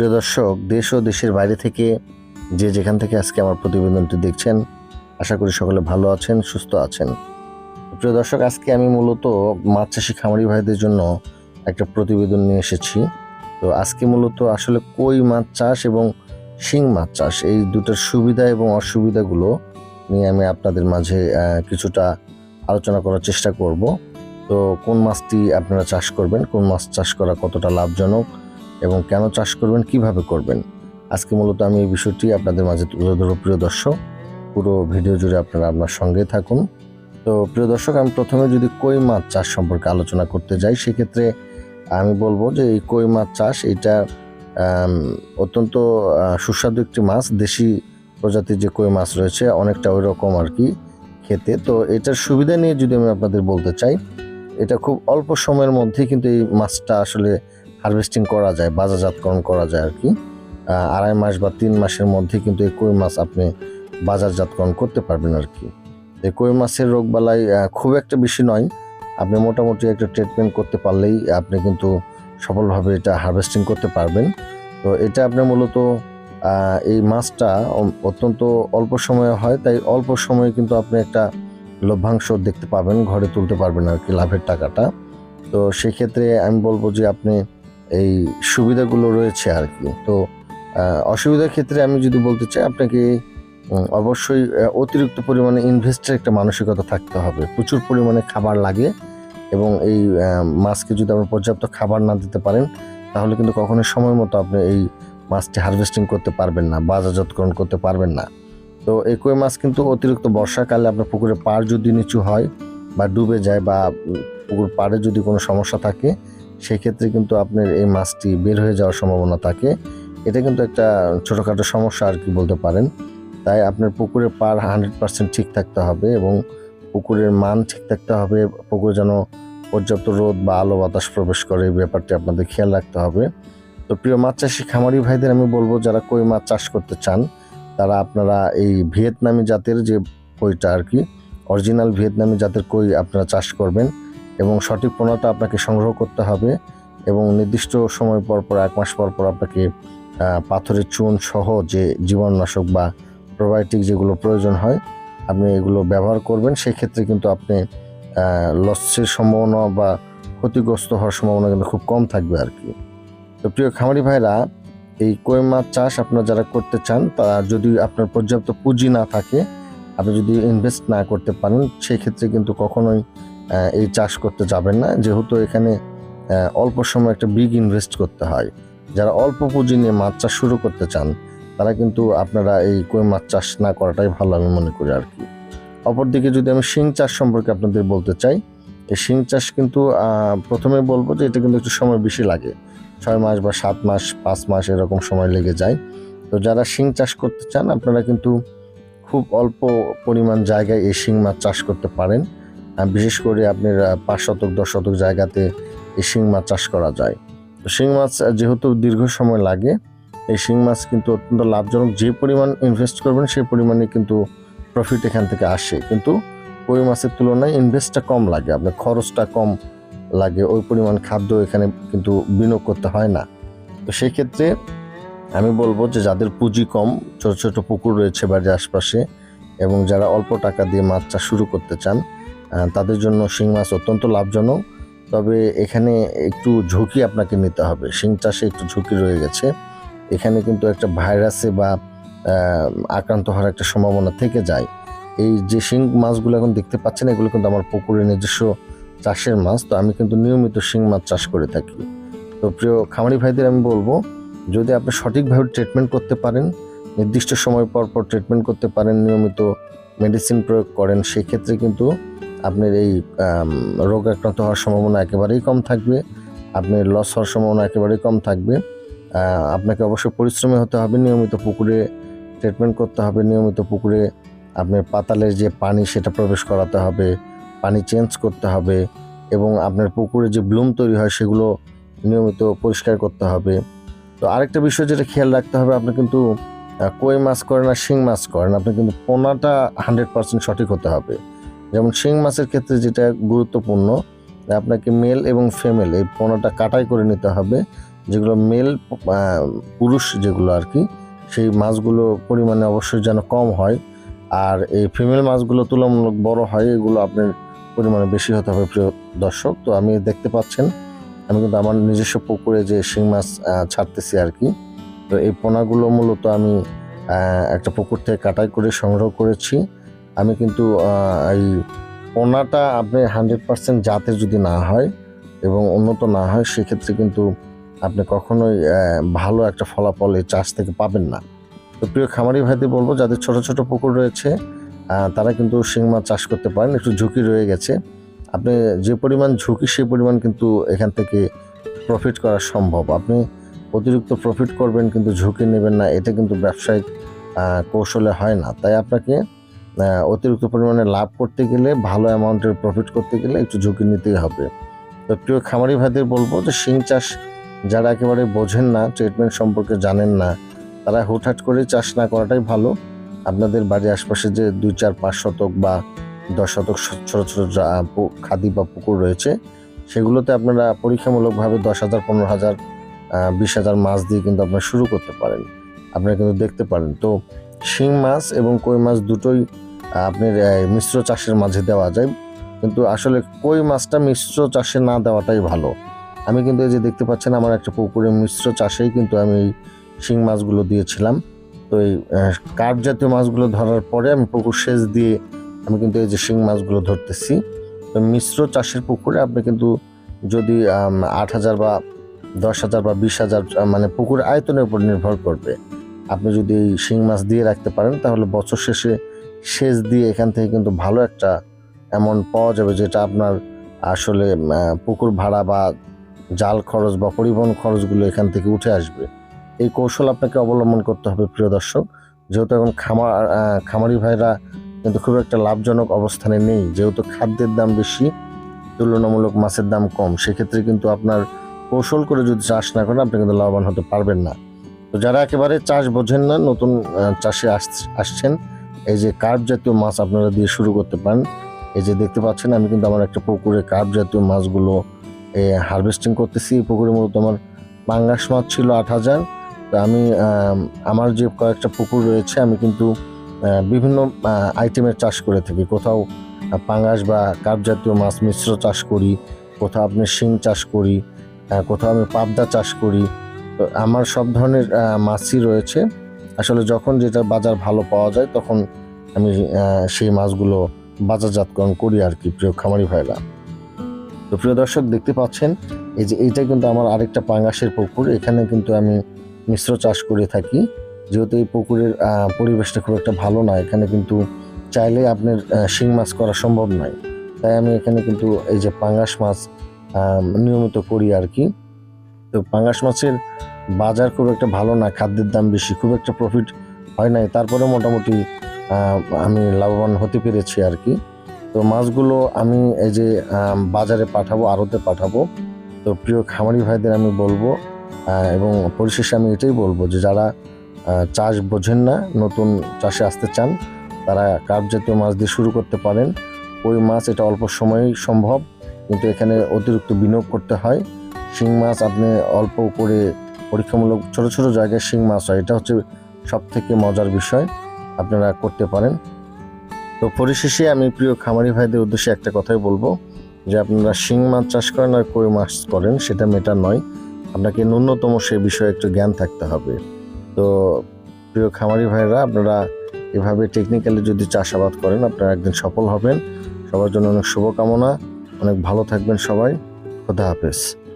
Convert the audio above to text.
প্রিয় দর্শক, দেশ ও দেশের বাইরে থেকে যে যেখান থেকে আজকে আমার প্রতিবেদনটি দেখছেন, আশা করি সকলে ভালো আছেন, সুস্থ আছেন। প্রিয় দর্শক, আজকে আমি মূলত মাছ চাষি খামারি ভাইদের জন্য একটা প্রতিবেদন নিয়ে এসেছি। তো আজকে মূলত আসলে কই মাছ চাষ এবং শিং মাছ চাষ, এই দুটোর সুবিধা এবং অসুবিধাগুলো নিয়ে আমি আপনাদের মাঝে কিছুটা আলোচনা করার চেষ্টা করব। তো কোন মাছটি আপনারা চাষ করবেন, কোন মাছ চাষ করা কতটা লাভজনক এবং কেন চাষ করবেন, কীভাবে করবেন? আজকে মূলত আমি এই বিষয়টি আপনাদের মাঝে তুলে ধরব, প্রিয় দর্শক। পুরো ভিডিও জুড়ে আপনারা আপনার সঙ্গে থাকুন। তো প্রিয় দর্শক, আমি প্রথমে যদি কই মাছ চাষ সম্পর্কে আলোচনা করতে যাই, সেক্ষেত্রে আমি বলব যে এই কই মাছ চাষ, এটা অত্যন্ত সুস্বাদু একটি মাছ। দেশি প্রজাতির যে কই মাছ রয়েছে, অনেকটা ওই রকম আর কি খেতে। তো এটার সুবিধা নিয়ে যদি আমি আপনাদের বলতে চাই, এটা খুব অল্প সময়ের মধ্যে কিন্তু এই মাছটা আসলে হারভেস্টিং করা যায়, বাজারজাতকরণ করা যায় আর কি। আড়াই মাস বা তিন মাসের মধ্যে কিন্তু এই কই মাছ আপনি বাজারজাতকরণ করতে পারবেন আর কি। এই কই মাছের রোগবালাই খুব একটা বেশি নয়। আপনি মোটামুটি একটা ট্রিটমেন্ট করতে পারলেই আপনি কিন্তু সফলভাবে এটা হারভেস্টিং করতে পারবেন। তো এটা আপনি মূলত এই মাছটা অত্যন্ত অল্প সময়ে হয়, তাই অল্প সময়ে কিন্তু আপনি একটা লভ্যাংশ দেখতে পাবেন, ঘরে তুলতে পারবেন আর কি লাভের টাকাটা। তো সেক্ষেত্রে আমি বলব যে আপনি এই সুবিধাগুলো রয়েছে আর কি। তো অসুবিধার ক্ষেত্রে আমি যদি বলতে চাই, আপনাকে অবশ্যই অতিরিক্ত পরিমাণে ইনভেস্টের একটা মানসিকতা থাকতে হবে। প্রচুর পরিমাণে খাবার লাগে এবং এই মাছকে যদি আপনি পর্যাপ্ত খাবার না দিতে পারেন, তাহলে কিন্তু কখনো সময় মতো আপনি এই মাছটি হারভেস্টিং করতে পারবেন না, বাজারজাতকরণ করতে পারবেন না। তো এই কই মাছ কিন্তু অতিরিক্ত বর্ষাকালে আপনার পুকুরের পাড় যদি নিচু হয় বা ডুবে যায় বা পুকুর পাড়ে যদি কোনো সমস্যা থাকে সেক্ষেত্রে কিন্তু আপনার এই মাছটি বের হয়ে যাওয়ার সম্ভাবনা থাকে। এটা কিন্তু একটা ছোটোখাটো সমস্যা আর কি বলতে পারেন। তাই আপনার পুকুরের পার হান্ড্রেড পার্সেন্ট ঠিক থাকতে হবে এবং পুকুরের মান ঠিক থাকতে হবে। পুকুরে যেন পর্যাপ্ত রোদ বা আলো বাতাস প্রবেশ করে এই ব্যাপারটি আপনাদের খেয়াল রাখতে হবে। তো প্রিয় মাছ চাষি খামারি ভাইদের আমি বলব, যারা কই মাছ চাষ করতে চান, তারা আপনারা এই ভিয়েতনামি জাতের যে কইটা আর কি, অরিজিনাল ভিয়েতনামি জাতের কই আপনারা চাষ করবেন। এবং সঠিক পোনাটা আপনাকে সংগ্রহ করতে হবে এবং নির্দিষ্ট সময় পর পর, এক মাস পর পর আপনাকে পাথরের চুন সহ যে জীবাণুনাশক বা প্রোবায়োটিক যেগুলো প্রয়োজন হয়, আপনি এগুলো ব্যবহার করবেন। সেক্ষেত্রে কিন্তু আপনি লসের সম্ভাবনা বা ক্ষতিগ্রস্ত হওয়ার সম্ভাবনা কিন্তু খুব কম থাকবে আর কি। তো প্রিয় খামারি ভাইরা, এই কই মাছ চাষ আপনারা যারা করতে চান তা যদি আপনার পর্যাপ্ত পুঁজি না থাকে, আপনি যদি ইনভেস্ট না করতে পারেন সেই ক্ষেত্রে কিন্তু কখনোই এই চাষ করতে যাবেন না। যেহেতু এখানে অল্প সময় একটা বিগ ইনভেস্ট করতে হয়। যারা অল্প পুঁজি নিয়ে মাছ চাষ শুরু করতে চান, তারা কিন্তু আপনারা এই কই মাছ চাষ না করাটাই ভালো আমি মনে করি আর কি। অপরদিকে যদি আমি শিং চাষ সম্পর্কে আপনাদের বলতে চাই, এই শিং চাষ কিন্তু প্রথমে বলব যে এটা কিন্তু একটু সময় বেশি লাগে। ছয় মাস বা সাত মাস, পাঁচ মাস এরকম সময় লেগে যায়। তো যারা শিং চাষ করতে চান, আপনারা কিন্তু খুব অল্প পরিমাণ জায়গায় এই শিং মাছ চাষ করতে পারেন। বিশেষ করে আপনার পাঁচ শতক, দশ শতক জায়গাতে এই শিং মাছ চাষ করা যায়। তো শিং মাছ যেহেতু দীর্ঘ সময় লাগে, এই শিং মাছ কিন্তু অত্যন্ত লাভজনক। যে পরিমাণ ইনভেস্ট করবেন সেই পরিমাণে কিন্তু প্রফিট এখান থেকে আসে। কিন্তু ওই মাছের তুলনায় ইনভেস্টটা কম লাগে, আপনার খরচটা কম লাগে, ওই পরিমাণ খাদ্য এখানে কিন্তু বিনিয়োগ করতে হয় না। তো সেই ক্ষেত্রে আমি বলব যে, যাদের পুঁজি কম, ছোট ছোট পুকুর রয়েছে বাড়ির আশপাশে এবং যারা অল্প টাকা দিয়ে মাছ চাষ শুরু করতে চান তাদের জন্য শিং মাছ অত্যন্ত লাভজনক। তবে এখানে একটু ঝুঁকি আপনাকে নিতে হবে। শিং চাষে একটু ঝুঁকি রয়ে গেছে। এখানে কিন্তু একটা ভাইরাসে বা আক্রান্ত হওয়ার একটা সম্ভাবনা থেকে যায়। এই যে শিং মাছগুলো এখন দেখতে পাচ্ছেন, এগুলো কিন্তু আমার পুকুরের নিজস্ব চাষের মাছ। তো আমি কিন্তু নিয়মিত শিং মাছ চাষ করে থাকি। তো প্রিয় খামারি ভাইদের আমি বলব, যদি আপনি সঠিকভাবে ট্রিটমেন্ট করতে পারেন, নির্দিষ্ট সময় পর পর ট্রিটমেন্ট করতে পারেন, নিয়মিত মেডিসিন প্রয়োগ করেন, সেক্ষেত্রে কিন্তু আপনার এই রোগ আক্রান্ত হওয়ার সম্ভাবনা একেবারেই কম থাকবে, আপনার লস হওয়ার সম্ভাবনা একেবারেই কম থাকবে। আপনাকে অবশ্যই পরিশ্রমী হতে হবে, নিয়মিত পুকুরে ট্রিটমেন্ট করতে হবে, নিয়মিত পুকুরে আপনার পাতালের যে পানি সেটা প্রবেশ করাতে হবে, পানি চেঞ্জ করতে হবে এবং আপনার পুকুরে যে ব্লুম তৈরি হয় সেগুলো নিয়মিত পরিষ্কার করতে হবে। তো আরেকটা বিষয় যেটা খেয়াল রাখতে হবে, আপনি কিন্তু কই মাছ করেন আর শিং মাছ করেন, আপনি কিন্তু পোনাটা হান্ড্রেড পার্সেন্ট সঠিক হতে হবে। যেমন শিং মাছের ক্ষেত্রে যেটা গুরুত্বপূর্ণ, আপনাকে মেল এবং ফিমেল এই পোনাটা কাটাই করে নিতে হবে। যেগুলো মেল পুরুষ যেগুলো আর কি, সেই মাছগুলো পরিমাণে অবশ্যই যেন কম হয়। আর এই ফিমেল মাছগুলো তুলনামূলক বড় হয়, এগুলো আপনার পরিমাণে বেশি হতে হবে প্রিয় দর্শক। তো আমি দেখতে পাচ্ছেন, আমি কিন্তু আমার নিজস্ব পুকুরে যে শিং মাছ ছাড়তেছি আর কি। তো এই পোনাগুলো মূলত আমি একটা পুকুর থেকে কাটাই করে সংগ্রহ করেছি। আমি কিন্তু এই পোনাটা আপনি হান্ড্রেড পার্সেন্ট জাতের যদি না হয় এবং উন্নত না হয়, সেক্ষেত্রে কিন্তু আপনি কখনোই ভালো একটা ফলাফল এই চাষ থেকে পাবেন না। তো প্রিয় খামারি ভাইদের বলব, যাদের ছোট ছোট পুকুর রয়েছে তারা কিন্তু শিং মাছ চাষ করতে পারেন, একটু ঝুঁকি রয়ে গেছে। আপনি যে পরিমাণ ঝুঁকি সেই পরিমাণ কিন্তু এখান থেকে প্রফিট করা সম্ভব। আপনি অতিরিক্ত প্রফিট করবেন, কিন্তু ঝুঁকি নেবেন না, এটা কিন্তু ব্যবসায়িক কৌশলে হয় না। তাই আপনাকে অতিরিক্ত পরিমাণে লাভ করতে গেলে, ভালো অ্যামাউন্টের প্রফিট করতে গেলে একটু ঝুঁকি নিতেই হবে। তো প্রিয় খামারি ভাইদের বলব যে, শিং চাষ যারা একেবারে বোঝেন না ট্রিটমেন্ট সম্পর্কে জানেন না, তারা হুটহাট করে চাষ না করাটাই ভালো। আপনাদের বাড়ির আশপাশে যে দুই, চার, পাঁচ শতক বা দশ শতক ছোট ছোট খাদি বা পুকুর রয়েছে, সেগুলোতে আপনারা পরীক্ষামূলকভাবে দশ হাজার, পনেরো হাজার বিশ হাজার মাছ দিয়ে কিন্তু আপনারা শুরু করতে পারেন। আপনারা কিন্তু দেখতে পারেন। তো শিং মাছ এবং কই মাছ দুটোই আপনার আহ, মিশ্র চাষের মাঝে দেওয়া যায়। কিন্তু আসলে কই মাছটা মিশ্র চাষে না দেওয়াটাই ভালো। আমি কিন্তু এই যে দেখতে পাচ্ছেন আমার একটা পুকুরে মিশ্র চাষেই কিন্তু আমি এই শিং মাছগুলো দিয়েছিলাম। তো এই কাঠ জাতীয় মাছগুলো ধরার পরে আমি পুকুর সেচ দিয়ে আমি কিন্তু এই যে শিং মাছগুলো ধরতেছি। তো মিশ্র চাষের পুকুরে আপনি কিন্তু যদি আট হাজার বা দশ হাজার বা বিশ হাজার মানে পুকুর আয়তনের উপর নির্ভর করবে। আপনি যদি এই শিং মাছ দিয়ে রাখতে পারেন তাহলে বছর শেষে সেচ দিয়ে এখান থেকে কিন্তু ভালো একটা অ্যামাউন্ট পাওয়া যাবে যেটা আপনার আসলে পুকুর ভাড়া বা জাল খরচ বা পরিবহন খরচগুলো এখান থেকে উঠে আসবে। এই কৌশল আপনাকে অবলম্বন করতে হবে প্রিয় দর্শক। যেহেতু এখন খামার খামারি ভাইরা কিন্তু খুব একটা লাভজনক অবস্থানে নেই, যেহেতু খাদ্যের দাম বেশি, তুলনামূলক মাছের দাম কম, সেক্ষেত্রে কিন্তু আপনার কৌশল করে যদি চাষ না করেন, আপনি কিন্তু লাভবান হতে পারবেন না। তো যারা একেবারে চাষ বোঝেন না, নতুন চাষে আস- আসছেন এই যে কার্প জাতীয় মাছ আপনারা দিয়ে শুরু করতে পারেন। এই যে দেখতে পাচ্ছেন, আমি কিন্তু আমার একটা পুকুরে কার্প জাতীয় মাছগুলো হারভেস্টিং করতেছি। এই পুকুরে মূলত আমার পাঙ্গাস মাছ ছিল আট হাজার। তো আমি আমার যে কয়েকটা পুকুর রয়েছে, আমি কিন্তু বিভিন্ন আইটেমের চাষ করে থাকি। কোথাও পাঙ্গাস বা কার্প জাতীয় মাছ মিশ্র চাষ করি, কোথাও আপনি শিং চাষ করি কোথাও আমি পাবদা চাষ করি। তো আমার সব ধরনের মাছই রয়েছে। আসলে যখন যেটা বাজার ভালো পাওয়া যায়, তখন আমি সেই মাছগুলো বাজারজাতকরণ করি আর কি প্রিয় খামারি ভাইরা তো প্রিয় দর্শক, দেখতে পাচ্ছেন, এই যে এইটা কিন্তু আমার আরেকটা পাঙ্গাসের পুকুর। এখানে কিন্তু আমি মিশ্র চাষ করে থাকি। যেহেতু এই পুকুরের পরিবেশটা খুব একটা ভালো না, এখানে কিন্তু চাইলে আপনার শিং মাছ করা সম্ভব নয়। তাই আমি এখানে কিন্তু এই যে পাঙ্গাস মাছ নিয়মিত করি আর কি তো পাঙ্গাস মাছের বাজার খুব একটা ভালো না, খাদ্যের দাম বেশি, খুব একটা প্রফিট হয় নাই। তারপরে মোটামুটি আমি লাভবান হতে পেরেছি আর কি। তো মাছগুলো আমি এই যে বাজারে পাঠাবো, আড়তে পাঠাবো। তো প্রিয় খামারি ভাইদের আমি বলব এবং পরিশেষে আমি এটাই বলব যে যারা চাষ বোঝেন না, নতুন চাষে আসতে চান, তারা কার্প জাতীয় মাছ দিয়ে শুরু করতে পারেন। ওই মাছ এটা অল্প সময়েই সম্ভব, কিন্তু এখানে অতিরিক্ত বিনিয়োগ করতে হয়। শিং মাছ আপনি অল্প করে পরীক্ষামূলক ছোট ছোট জায়গায় শিং মাছ হয়। এটা হচ্ছে সব থেকে মজার বিষয়। আপনারা করতে পারেন। তো পরিশেষে আমি প্রিয় খামারি ভাইদের উদ্দেশ্যে একটা কথাই বলব যে, আপনারা শিং মাছ চাষ করেন আর কই মাছ করেন, সেটা মেটার নয়। আপনাকে ন্যূনতম সে বিষয়ে একটু জ্ঞান থাকতে হবে। তো প্রিয় খামারি ভাইরা আপনারা এভাবে টেকনিক্যালি যদি চাষাবাদ করেন, আপনারা একদিন সফল হবেন। সবার জন্য অনেক শুভকামনা। অনেক ভালো থাকবেন সবাই। খোদা হাফেজ।